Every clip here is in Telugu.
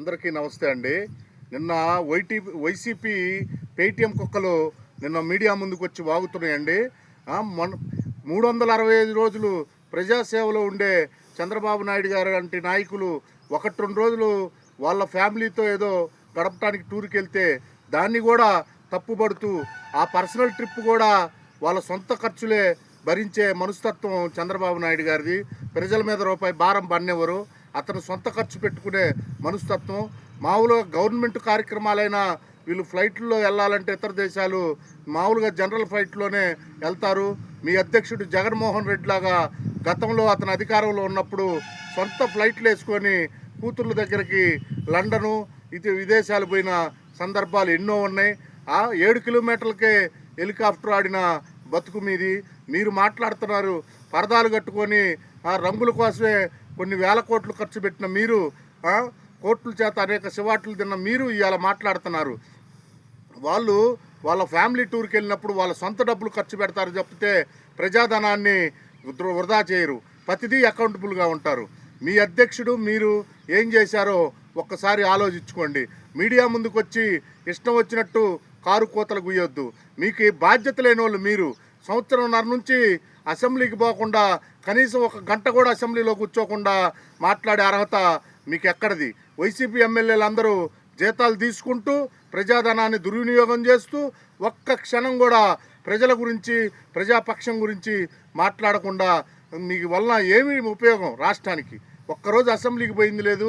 అందరికీ నమస్తే అండి. నిన్న వైటీ వైసీపీ పేటీఎం కుక్కలు నిన్న మీడియా ముందుకు వచ్చి వాగుతున్నాయండి. మన మూడు వందల అరవై ఐదు రోజులు ప్రజాసేవలో ఉండే చంద్రబాబు నాయుడు గారు లాంటి నాయకులు ఒకటి రెండు రోజులు వాళ్ళ ఫ్యామిలీతో ఏదో గడపటానికి టూర్కి వెళ్తే దాన్ని కూడా తప్పుపడుతూ ఆ పర్సనల్ ట్రిప్ కూడా వాళ్ళ సొంత ఖర్చులే భరించే మనస్తత్వం చంద్రబాబు నాయుడు గారిది. ప్రజల మీద రూపాయి భారం పన్నెవరు. అతను సొంత ఖర్చు పెట్టుకునే మనస్తత్వం. మామూలుగా గవర్నమెంట్ కార్యక్రమాలైనా వీళ్ళు ఫ్లైట్లో వెళ్ళాలంటే ఇతర దేశాలు మామూలుగా జనరల్ ఫ్లైట్లోనే వెళ్తారు. మీ అధ్యక్షుడు జగన్మోహన్ రెడ్డి లాగా గతంలో అతను అధికారంలో ఉన్నప్పుడు సొంత ఫ్లైట్లు వేసుకొని కూతుర్ల దగ్గరికి లండను ఇది విదేశాలు పోయిన సందర్భాలు ఎన్నో ఉన్నాయి. ఆ ఏడు కిలోమీటర్లకే హెలికాప్టర్ ఆడిన బతుకు మీది. మీరు మాట్లాడుతున్నారు పరదాలు కట్టుకొని ఆ రంగుల కోసమే కొన్ని వేల కోట్లు ఖర్చు పెట్టిన మీరు కోట్ల చేత అనేక శివాట్లు తిన్న మీరు ఇవాళ మాట్లాడుతున్నారు. వాళ్ళు వాళ్ళ ఫ్యామిలీ టూర్కి వెళ్ళినప్పుడు వాళ్ళ సొంత డబ్బులు ఖర్చు పెడతారు చెప్తే ప్రజాధనాన్ని వృధా చేయరు. ప్రతిదీ అకౌంటబుల్గా ఉంటారు. మీ అధ్యక్షుడు మీరు ఏం చేశారో ఒక్కసారి ఆలోచించుకోండి. మీడియా ముందుకు వచ్చి ఇష్టం వచ్చినట్టు కారు కోతలు గుయ్యొద్దు. మీకు బాధ్యత లేని వాళ్ళు మీరు. సంవత్సరంన్నర నుంచి అసెంబ్లీకి పోకుండా కనీసం ఒక గంట కూడా అసెంబ్లీలో కూర్చోకుండా మాట్లాడే అర్హత మీకు ఎక్కడది వైసీపీ ఎమ్మెల్యేలు అందరూ జీతాలు తీసుకుంటూ ప్రజాధనాన్ని దుర్వినియోగం చేస్తూ ఒక్క క్షణం కూడా ప్రజల గురించి ప్రజాపక్షం గురించి మాట్లాడకుండా మీకు వలన ఏమి ఉపయోగం రాష్ట్రానికి? ఒక్కరోజు అసెంబ్లీకి పోయింది లేదు.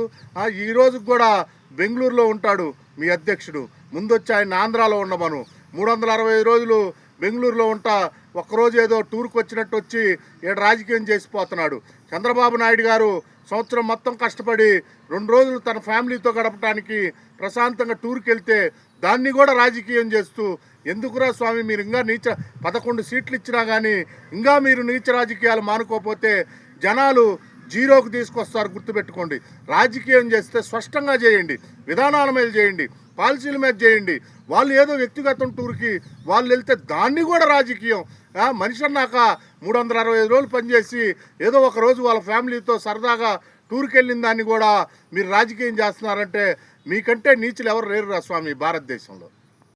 ఈ రోజు కూడా బెంగళూరులో ఉంటాడు మీ అధ్యక్షుడు. ముందొచ్చి ఆయన ఆంధ్రాలో ఉండమను. మూడు వందల అరవై ఐదు రోజులు బెంగళూరులో ఉంటా ఒక్కరోజు ఏదో టూర్కి వచ్చినట్టు వచ్చి ఏడు రాజకీయం చేసిపోతున్నాడు. చంద్రబాబు నాయుడు గారు సంవత్సరం మొత్తం కష్టపడి రెండు రోజులు తన ఫ్యామిలీతో గడపడానికి ప్రశాంతంగా టూర్కి వెళ్తే దాన్ని కూడా రాజకీయం చేస్తూ ఎందుకురా స్వామి మీరు ఇంకా నీచ పదకొండు సీట్లు ఇచ్చినా కానీ ఇంకా మీరు నీచ రాజకీయాలు మానుకోపోతే జనాలు జీరోకు తీసుకొస్తారు గుర్తుపెట్టుకోండి. రాజకీయం చేస్తే స్పష్టంగా చేయండి. విధానాల మీద చేయండి. పాలసీల మీద చేయండి. వాళ్ళు ఏదో వ్యక్తిగతం టూర్కి వాళ్ళు వెళ్తే దాన్ని కూడా రాజకీయం. మనిషి అన్నాక మూడు వందల అరవై ఐదు రోజులు పనిచేసి ఏదో ఒక రోజు వాళ్ళ ఫ్యామిలీతో సరదాగా టూర్కి వెళ్ళిన దాన్ని కూడా మీరు రాజకీయం చేస్తున్నారంటే మీకంటే నీచులు ఎవరు లేరు రా స్వామి భారతదేశంలో.